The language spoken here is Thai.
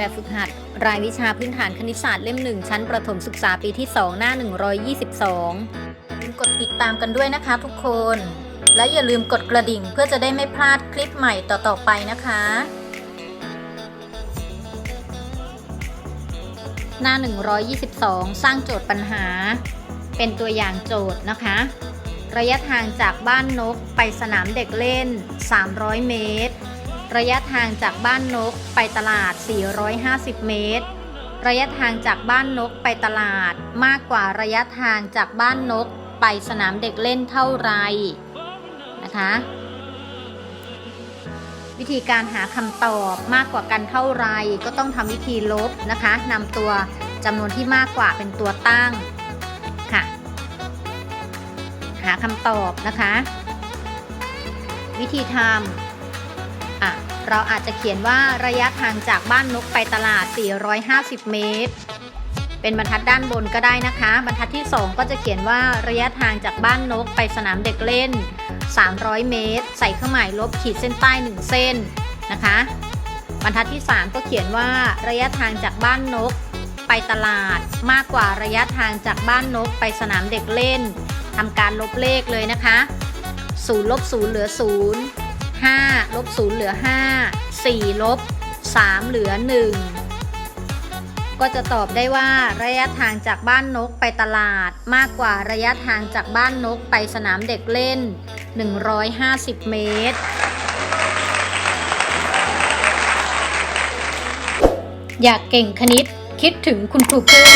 แบบฝึกหัด รายวิชาพื้นฐานคณิตศาสตร์เล่ม1ชั้นประถมศึกษาปีที่ 2 หน้า 122อย่าลืมกดติดตามกันด้วยนะคะทุกคน และอย่าลืมกดกระดิ่งเพื่อจะได้ไม่พลาดคลิปใหม่ต่อๆไปนะคะหน้า 122 สร้างโจทย์ปัญหา เป็นตัวอย่างโจทย์นะคะ ระยะทางจากบ้านนกไปสนามเด็กเล่น 300 เมตร ระยะทางจากบ้านนกไปตลาด 450 เมตร ระยะทางจากบ้านนกไปตลาดมากกว่าระยะทางจากบ้านนกไปสนามเด็กเล่นเท่าไรนะคะ วิธีการหาคำตอบมากกว่ากันเท่าไรก็ต้องทำวิธีลบนะคะนำตัวจำนวนที่มากกว่าเป็นตัวตั้งค่ะ หาคำตอบนะคะ วิธีทำ อะเราอาจจะเขียนว่าระยะทางจากบ้านนกไปตลาด 450 เมตร เป็นบรรทัดด้านบนก็ได้นะคะ บรรทัดที่ 2 ก็จะเขียนว่าระยะทางจากบ้านนกไปสนามเด็กเล่น 300 เมตร ใส่เครื่องหมายลบขีดเส้นใต้ 1 เส้นนะคะ บรรทัดที่ 3 ก็เขียนว่าระยะทางจากบ้านนกไปตลาดมากกว่าระยะทางจากบ้านนกไปสนามเด็กเล่นทำการลบเลขเลยนะคะ0ลบ0เหลือ0 0 เหลือ 5 4 ลบ 3 เหลือ 1 ก็จะตอบได้ว่าระยะทางจากบ้านนกไปตลาดมากกว่าระยะทางจากบ้านนกไปสนามเด็กเล่น 150 เมตร อยากเก่งคณิตคิดถึงคุณครูพึ่ง